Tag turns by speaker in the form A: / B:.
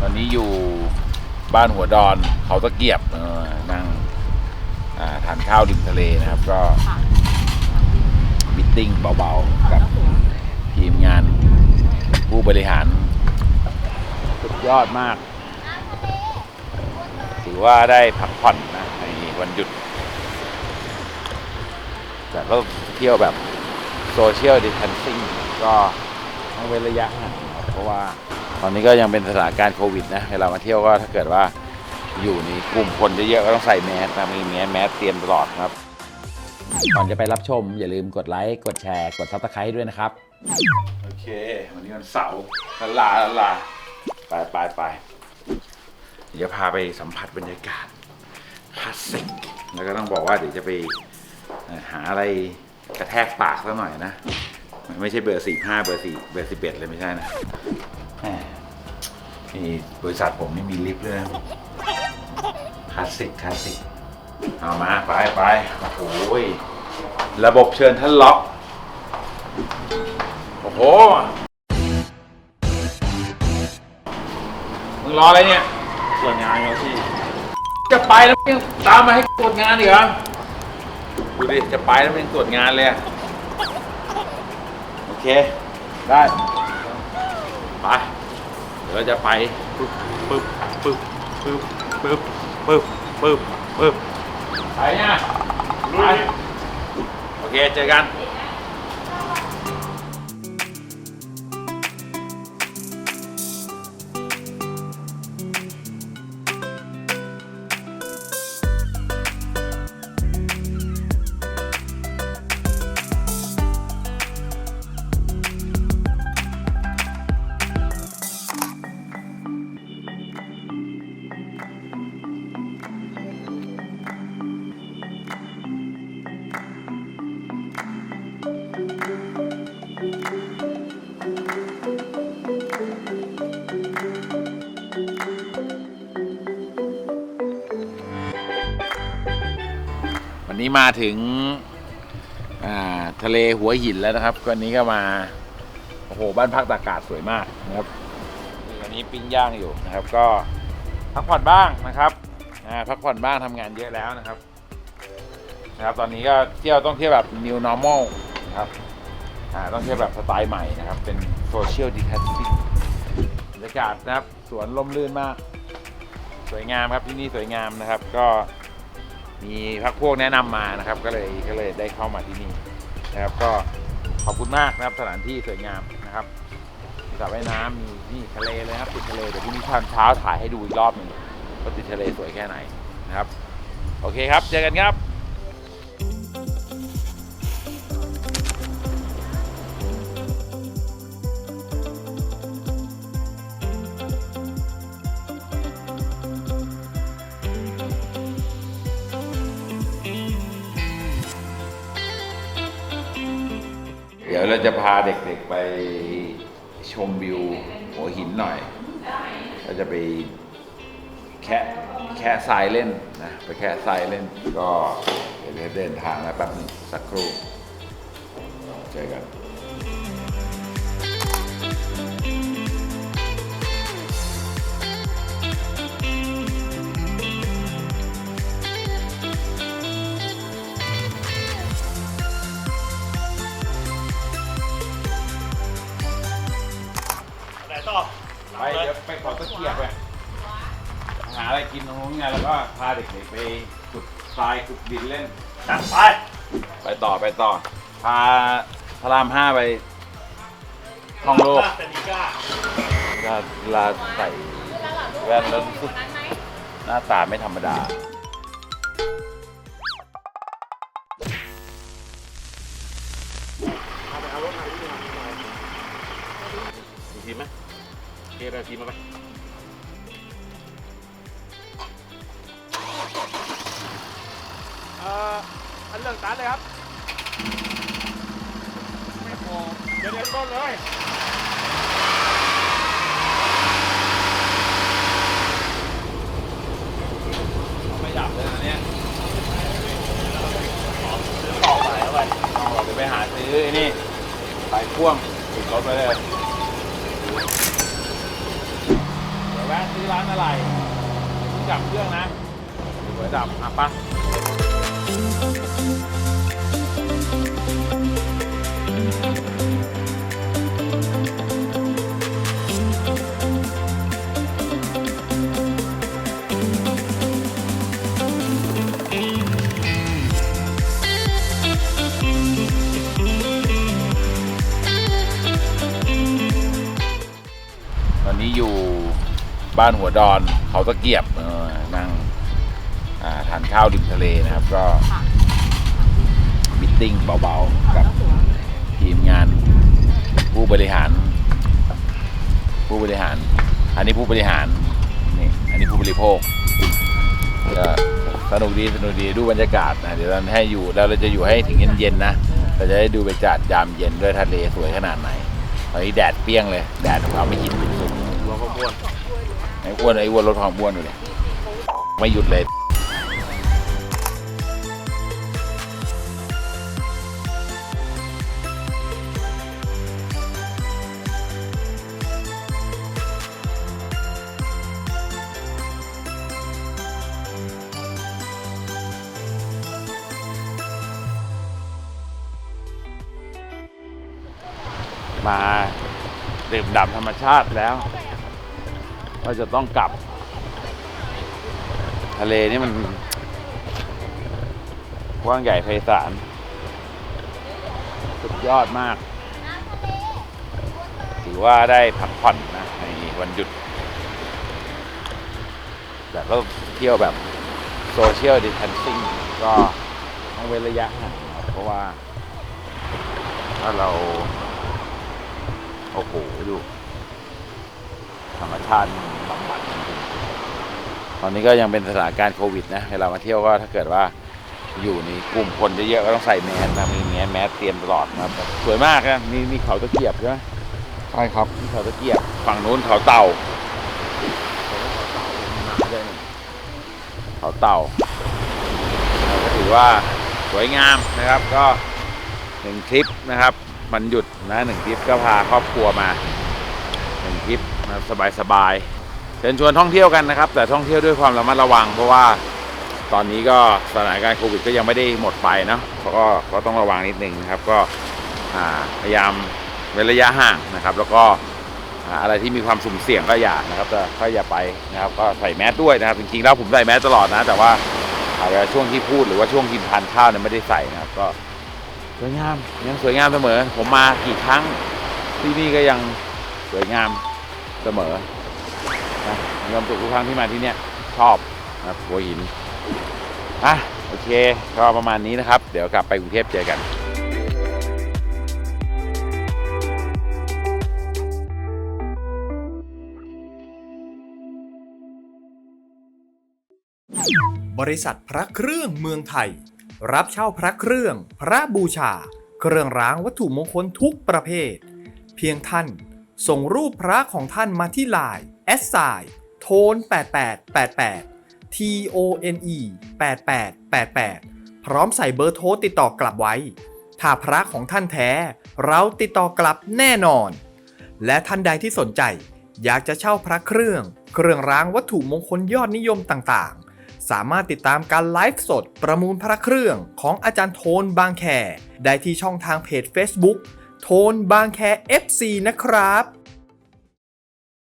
A: ตอนนี้อยู่บ้านหัวดอนเขาตะเกียบนั่งทานข้าวริมทะเลนะครับ ก็มิทติ้งเบาๆ กับทีมงานผู้บริหาร สุดยอดมาก ถือว่าได้พักผ่อนนะในวันหยุด แต่ก็เที่ยวแบบโซเชียลดิส a ทนซิ่งก็ต้องเว้นระยะห่างเพราะว่า ตอนนี้ก็ยังเป็นสถานการณ์โควิดนะเวลามาเที่ยวก็ถ้าเกิดว่าอยู่ในกลุ่มคนเยอะๆก็ต้องใส่แมสนะมีแมสแมสเตรียมตลอดครับ ก่อนจะไปรับชม อย่าลืมกดไลค์ กดแชร์ กดซับสไครต์ด้วยนะครับ โอเค วันนี้วันเสาร์ลาลาลาไปไปไปเดี๋ยวพาไปสัมผัสบรรยากาศคลาสสิกแล้วก็ต้องบอกว่าเดี๋ยวจะไปเอ่อหาอะไรกระแทกปากสักหน่อยนะ ไม่ใช่เบอร์สี่ห้าเบอร์สี่เบอร์สิบเอ็ดเลยไม่ใช่นะแหม นี่บริษัทผมนี่มีลิฟต์ด้วยนะคลาสสิกคลาสสิกเอามาไปไปโอ้โหยระบบเชิญท่านล็อก โอ้โห มึงรออะไรเนี่ย
B: ส่วนงานครับพี่
A: จะไปแล้วยังตามมาให้ตรวจงานอีกเหรอ ดูดิ จะไปแล้วยังตรวจงานเลยอะโอเค ได้ ไปเดี๋ยวเราจะไปปึ๊บปึ๊บปึ๊บปึ๊บปึ๊บปึ๊บปึ๊บปึ๊บไปเนี่ยไปโอเคเจอกัน นี้มาถึงทะเลหัวหินแล้วนะครับก็วันนี้ก็มาโอ้โหบ้านพักตากาศสวยมากนะครับอันนี้ปิ้งย่างอยู่นะครับ ก็พักผ่อนบ้างนะครับพักผ่อนบ้างทำงานเยอะแล้วนะครับนะครับ ตอนนี้ก็เที่ยวต้องเที่ยวแบบ new normal นะครับต้องเที่ยวแบบสไตล์ใหม่นะครับ เป็น social distancing บรรยากาศนะครับสวนลมลื่นมาก สวยงามครับที่นี่สวยงามนะครับ ก็ มีพักพวกแนะนำมานะครับ ก็เลยก็เลยได้เข้ามาที่นี่นะครับ ก็ขอบคุณมากนะครับสถานที่สวยงามนะครับมีสระว่ายน้ำมีนี่ทะเลเลยครับติดทะเลเดี๋ยวพรุ่งนี้ตอนเช้าถ่ายให้ดูอีกรอบหนึ่งว่าติดทะเลสวยแค่ไหนนะครับ โอเคครับ เจอกันครับ เดี๋ยวเราจะพาเด็กๆไปชมวิวหัวหินหน่อย เราจะไปแค่แค่ทรายเล่นนะไปแค่ทรายเล่นก็เดี๋ยวเดินทางแล้วแป๊บนึงสักครู่เจอกัน ไปเดี๋ยวไปขอตะเกียบไปหาอะไรกินตรงนู้นไงแล้วก็พาเด็กๆไปขุดทรายขุดดินเล่น
B: จัดไป
A: ไปต่อไปต่อ พาพระรามห้าไปท่องโลก
B: แต่ดีก้า
A: ก็เวลาใส่แว่นแล้วรู้สึกหน้าตาไม่ธรรมดา
B: เอาไปเอารถมาที่นี่มามีทีมไหม เกมไปทีมมาไปเอ่ออันเรื่องสตาร์ทเลยครับ ไม่พอเดี๋ยวเดี๋ยวต้นเลย
A: ไม่ดับเลยนะเนี่ย
B: ต่อไปเอาไป
A: เราจะไปหาซื้อไอ้นี่สายพ่วงติดรถไปเลย ร้านอะไรจับเครื่องนะเดี๋ยวดับอะปะ บ้านหัวดอนเขาตะเกียบเออนั่งอ่าทานข้าวริมทะเลนะครับ ก็มิทติ้งเบาๆกับทีมงานผู้บริหาร ผู้บริหาร อันนี้ผู้บริหารนี่อันนี้ผู้บริโภคก็สนุกดีสนุกดีดูบรรยากาศนะเดี๋ยวเราให้อยู่แล้วเราจะอยู่ให้ถึงเย็นๆนะเราจะได้ดูบรรยากาศยามเย็นด้วยทะเลสวยขนาดไหนตอนนี้แดดเปรี้ยงเลย แดดของเอาไม่หินสุด
B: รอข้าวบ้วน
A: ไอ้อ้วนไอ้อ้วนรถความอ้วนอยู่เลยไม่หยุดเลยมาดื่มด่ำธรรมชาติแล้ว เราจะต้องกลับ ทะเลนี่มันกว้างใหญ่ไพศาลสุดยอดมาก ถือว่าได้พักผ่อนนะ ในวันหยุด แต่ก็เที่ยวแบบโซเชียลดิ t ทนซิ่งก็ต้องเว้นระยะห่างนะเพราะว่า ถ้าเรา โอ้โหดู ธรรมชาติบำบัดจริงๆตอนนี้ก็ยังเป็นสถานการณ์โควิดนะเวลามาเที่ยวก็ถ้าเกิดว่าอยู่ในกลุ่มคนเยอะๆก็ต้องใส่แมสนะมีแมสแมสเตรียมตลอดนะครับสวยมากนะมีมีเขาตะเกียบใช่ไหม
C: ใช่ครับ
A: มีเขาตะเกียบฝั่งนู้นเขาเต่าเขาเต่าก็ถือว่าสวยงามนะครับก็หนึ่งทริปนะครับ มันหยุดนะหนึ่งทริปก็พาครอบครัวมาห นะครับสบายๆเชิญชวนท่องเที่ยวกันนะครับ แต่ท่องเที่ยวด้วยความระมัดระวัง เพราะว่าตอนนี้ก็สถานการณ์โควิดก็ยังไม่ได้หมดไปเนาะเขาก็ก็ต้องระวังนิดนึงนะครับ ก็พยายามเว้นระยะห่างนะครับ แล้วก็อะไรที่มีความสุ่มเสี่ยงก็อย่านะครับแต่ก็อย่าไปนะครับ ก็ใส่แมสด้วยนะครับ จริงๆแล้วผมใส่แมสตลอดนะ แต่ว่าอาจจะช่วงที่พูดหรือว่าช่วงกินทานข้าวเนี่ยไม่ได้ใส่นะครับ ก็สวยงามยังสวยงามเสมอ ผมมากี่ครั้งที่นี่ก็ยังสวยงาม สมอนะมีความสุขทุกครั้งที่มาที่เนี่ยชอบนะหัวหินอะโอเค ก็ประมาณนี้นะครับ เดี๋ยวกลับไปกรุงเทพเจอกัน
C: บริษัทพระเครื่องเมืองไทย รับเช่าพระเครื่อง พระบูชา เครื่องรางวัตถุมงคลทุกประเภท เพียงท่าน ส่งรูปพระของท่านมาที่ไลน์แอสไซโทน8888 T O N E 8888 พร้อมใส่เบอร์โทรติดต่อกลับไว้ ถ้าพระของท่านแท้ เราติดต่อกลับแน่นอน และท่านใดที่สนใจ อยากจะเช่าพระเครื่อง เครื่องรางวัตถุมงคลยอดนิยมต่างๆ สามารถติดตามการไลฟ์สดประมูลพระเครื่องของอาจารย์โทนบางแคได้ที่ช่องทางเพจ Facebook โทนบางแค FC นะครับ